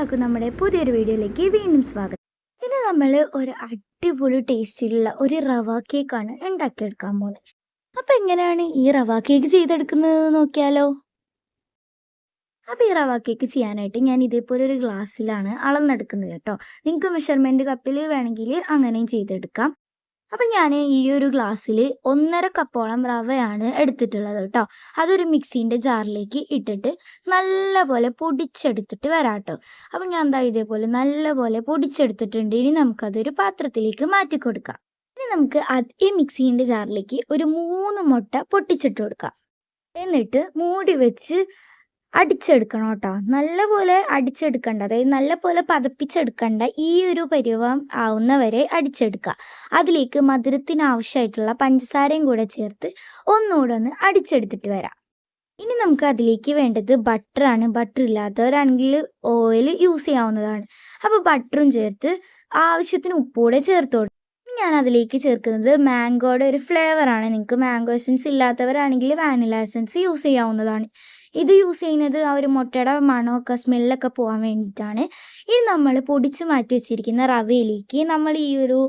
എല്ലാവർക്കും നമ്മുടെ പുതിയൊരു വീഡിയോയിലേക്ക് വീണ്ടും സ്വാഗതം. ഇന്ന് നമ്മൾ ഒരു അടിപൊളി ടേസ്റ്റിലുള്ള ഒരു റവ കേക്കാണ് ഉണ്ടാക്കിയെടുക്കാൻ പോകുന്നത്. അപ്പം എങ്ങനെയാണ് ഈ റവ കേക്ക് ചെയ്തെടുക്കുന്നത് നോക്കിയാലോ? അപ്പോൾ ഈ റവ കേക്ക് ചെയ്യാനായിട്ട് ഞാൻ ഇതേപോലെ ഒരു ഗ്ലാസ്സിലാണ് അളന്നെടുക്കുന്നത് കേട്ടോ. നിങ്ങൾക്ക് മെഷർമെന്റ് കപ്പിൽ വേണമെങ്കിൽ അങ്ങനെയും ചെയ്തെടുക്കാം. അപ്പം ഞാൻ ഈ ഒരു ഗ്ലാസ്സിൽ ഒന്നര കപ്പോളം റവയാണ് എടുത്തിട്ടുള്ളത് കേട്ടോ. അതൊരു മിക്സീന്റെ ജാറിലേക്ക് ഇട്ടിട്ട് നല്ലപോലെ പൊടിച്ചെടുത്തിട്ട് വരാം കേട്ടോ. അപ്പം ഞാൻ എന്താ ഇതേപോലെ നല്ലപോലെ പൊടിച്ചെടുത്തിട്ടുണ്ട്. ഇനി നമുക്കതൊരു പാത്രത്തിലേക്ക് മാറ്റി കൊടുക്കാം. ഇനി നമുക്ക് അതേ മിക്സീന്റെ ജാറിലേക്ക് ഒരു മൂന്ന് മുട്ട പൊട്ടിച്ചിട്ട് കൊടുക്കാം. എന്നിട്ട് മൂടി വെച്ച് അടിച്ചെടുക്കണം കേട്ടോ. നല്ലപോലെ അടിച്ചെടുക്കണ്ട. അതായത് നല്ലപോലെ പതപ്പിച്ചെടുക്കണ്ട ഈ ഒരു പരുവം ആവുന്നവരെ അടിച്ചെടുക്കുക. അതിലേക്ക് മധുരത്തിന് ആവശ്യമായിട്ടുള്ള പഞ്ചസാരയും കൂടെ ചേർത്ത് ഒന്നുകൂടെ ഒന്ന് അടിച്ചെടുത്തിട്ട് വരാം. ഇനി നമുക്ക് അതിലേക്ക് വേണ്ടത് ബട്ടറാണ് ബട്ടർ ഇല്ലാത്തവരാണെങ്കിൽ ഓയിൽ യൂസ് ചെയ്യാവുന്നതാണ്. അപ്പോൾ ബട്ടറും ചേർത്ത് ആവശ്യത്തിന് ഉപ്പൂടെ ചേർത്ത് കൊടുക്കും ഞാൻ അതിലേക്ക് ചേർക്കുന്നത് മാംഗോയുടെ ഒരു ഫ്ലേവറാണ് നിങ്ങൾക്ക് മാംഗോ എസൻസ് ഇല്ലാത്തവരാണെങ്കിൽ വാനില എസൻസ് യൂസ് ചെയ്യാവുന്നതാണ്. ഇത് യൂസ് ചെയ്യുന്നത് ആ ഒരു മുട്ടയുടെ മണമൊക്കെ സ്മെല്ലൊക്കെ പോകാൻ വേണ്ടിയിട്ടാണ്. ഇനി നമ്മൾ പൊടിച്ച് മാറ്റി വെച്ചിരിക്കുന്ന റവയിലേക്ക് നമ്മൾ ഈ ഒരു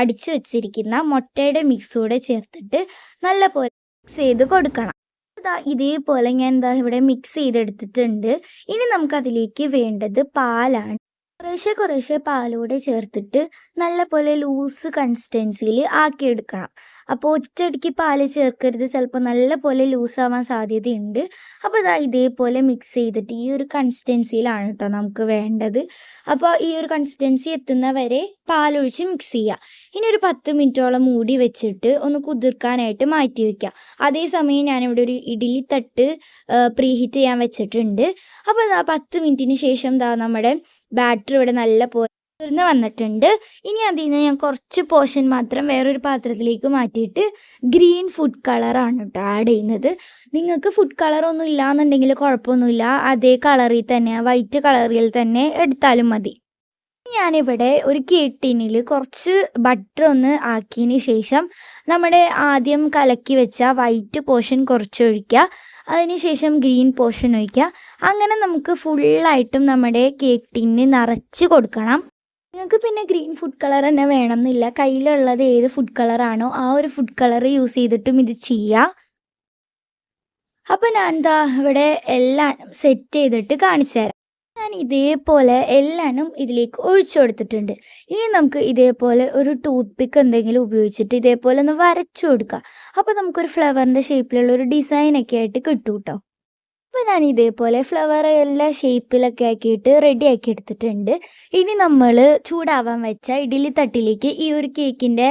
അടിച്ച് വെച്ചിരിക്കുന്ന മുട്ടയുടെ മിക്സ് കൂടെ ചേർത്തിട്ട് നല്ലപോലെ മിക്സ് ചെയ്ത് കൊടുക്കണം. ഇതാ ഇതേപോലെ ഞാൻ എന്താ ഇവിടെ മിക്സ് ചെയ്തെടുത്തിട്ടുണ്ട്. ഇനി നമുക്കതിലേക്ക് വേണ്ടത് പാലാണ്. കുറേശ്ശെ കുറേശ്ശെ പാലൂടെ ചേർത്തിട്ട് നല്ലപോലെ ലൂസ് കൺസിസ്റ്റൻസിയിൽ ആക്കിയെടുക്കണം. അപ്പോൾ ഒറ്റയടിക്ക് പാൽ ചേർക്കരുത്. ചിലപ്പോൾ നല്ലപോലെ ലൂസാവാൻ സാധ്യതയുണ്ട്. അപ്പോൾ ഇതാ ഇതേപോലെ മിക്സ് ചെയ്തിട്ട് ഈ ഒരു കൺസിസ്റ്റൻസിയിലാണ് കേട്ടോ നമുക്ക് വേണ്ടത്. അപ്പോൾ ഈ ഒരു കൺസിസ്റ്റൻസി എത്തുന്ന വരെ പാലൊഴിച്ച് മിക്സ് ചെയ്യുക ഇനി ഒരു പത്ത് മിനിറ്റോളം മൂടി വെച്ചിട്ട് ഒന്ന് കുതിർക്കാനായിട്ട് മാറ്റി വയ്ക്കുക അതേസമയം ഞാനിവിടെ ഒരു ഇഡ്ഡലി തട്ട് പ്രീഹീറ്റ് ചെയ്യാൻ വെച്ചിട്ടുണ്ട്. അപ്പോൾ പത്ത് മിനിറ്റിന് ശേഷം ദാ നമ്മുടെ ബാറ്റർ ഇവിടെ നല്ല പോലെ തീർന്ന് വന്നിട്ടുണ്ട്. ഇനി അതിൽ നിന്ന് ഞാൻ കുറച്ച് പോർഷൻ മാത്രം വേറൊരു പാത്രത്തിലേക്ക് മാറ്റിയിട്ട് ഗ്രീൻ ഫുഡ് കളറാണ് കേട്ടോ ആഡ് ചെയ്യുന്നത്. നിങ്ങൾക്ക് ഫുഡ് കളറൊന്നും ഇല്ലാന്നുണ്ടെങ്കിൽ കുഴപ്പമൊന്നുമില്ല. അതേ കളറിൽ തന്നെ വൈറ്റ് കളറിൽ തന്നെ എടുത്താലും മതി. ഞാനിവിടെ ഒരു കേട്ടിനിൽ കുറച്ച് ബട്ടർ ഒന്ന് ആക്കിയതിന് ശേഷം നമ്മുടെ ആദ്യം കലക്കി വെച്ച വൈറ്റ് പോർഷൻ കുറച്ച് ഒഴിക്കുക. അതിനുശേഷം ഗ്രീൻ പോർഷൻ ഒഴിക്കുക. അങ്ങനെ നമുക്ക് ഫുള്ളായിട്ടും നമ്മുടെ കേക്ക് ടിന്ന് നിറച്ച് കൊടുക്കണം. നിങ്ങൾക്ക് പിന്നെ ഗ്രീൻ ഫുഡ് കളർ തന്നെ വേണം എന്നില്ല കയ്യിലുള്ളത് ഏത് ഫുഡ് കളറാണോ ആ ഒരു ഫുഡ് കളർ യൂസ് ചെയ്തിട്ടും ഇത് ചെയ്യാം. അപ്പോൾ ഞാൻ എന്താ ഇവിടെ എല്ലാം സെറ്റ് ചെയ്തിട്ട് കാണിച്ചു തരാം ഞാൻ ഇതേപോലെ എല്ലാനും ഇതിലേക്ക് ഒഴിച്ചു കൊടുത്തിട്ടുണ്ട്. ഇനി നമുക്ക് ഇതേപോലെ ഒരു ടൂത്ത് പിക്ക് എന്തെങ്കിലും ഉപയോഗിച്ചിട്ട് ഇതേപോലെ ഒന്ന് വരച്ചു കൊടുക്കുക അപ്പോൾ നമുക്കൊരു ഫ്ലവറിന്റെ ഷേപ്പിലുള്ള ഒരു ഡിസൈനൊക്കെ ആയിട്ട് കിട്ടും കേട്ടോ അപ്പോൾ ഞാൻ ഇതേപോലെ ഫ്ലവർ എല്ലാ ഷേപ്പിലൊക്കെ ആക്കിയിട്ട് റെഡി ആക്കി എടുത്തിട്ടുണ്ട്. ഇനി നമ്മൾ ചൂടാവാൻ വെച്ച ഇഡ്ഡലി തട്ടിലേക്ക് ഈ ഒരു കേക്കിന്റെ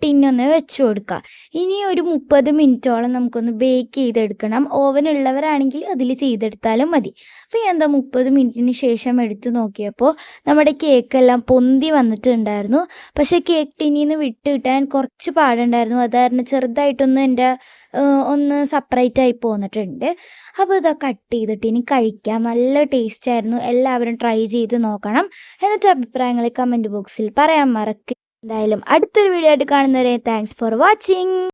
ടിന്നൊന്ന് വെച്ച് കൊടുക്കുക ഇനി ഒരു മുപ്പത് മിനിറ്റോളം നമുക്കൊന്ന് ബേക്ക് ചെയ്തെടുക്കണം. ഓവൻ ഉള്ളവരാണെങ്കിൽ അതിൽ ചെയ്തെടുത്താലും മതി. അപ്പോൾ ഞാൻ എന്താ മുപ്പത് മിനിറ്റിന് ശേഷം എടുത്തു നോക്കിയപ്പോൾ നമ്മുടെ കേക്കെല്ലാം പൊന്തി വന്നിട്ടുണ്ടായിരുന്നു. പക്ഷേ കേക്ക് ടിന്നിൽ നിന്ന് വിട്ട് കിട്ടാൻ കുറച്ച് പാടുണ്ടായിരുന്നു. അത് കാരണം ചെറുതായിട്ടൊന്ന് എന്റെ ഒന്ന് സെപ്പറേറ്റ് ആയി പോന്നിട്ടുണ്ട്. ഇതാ കട്ട് ചെയ്തിട്ട് ഇനി കഴിക്കാം. നല്ല ടേസ്റ്റ് ആയിരുന്നു. എല്ലാവരും ട്രൈ ചെയ്ത് നോക്കണം എന്നിട്ട് അഭിപ്രായങ്ങൾ കമന്റ് ബോക്സിൽ പറയാൻ മറക്കുക എന്തായാലും അടുത്തൊരു വീഡിയോ ആയിട്ട് കാണുന്നവരെ താങ്ക്സ് ഫോർ വാച്ചിങ്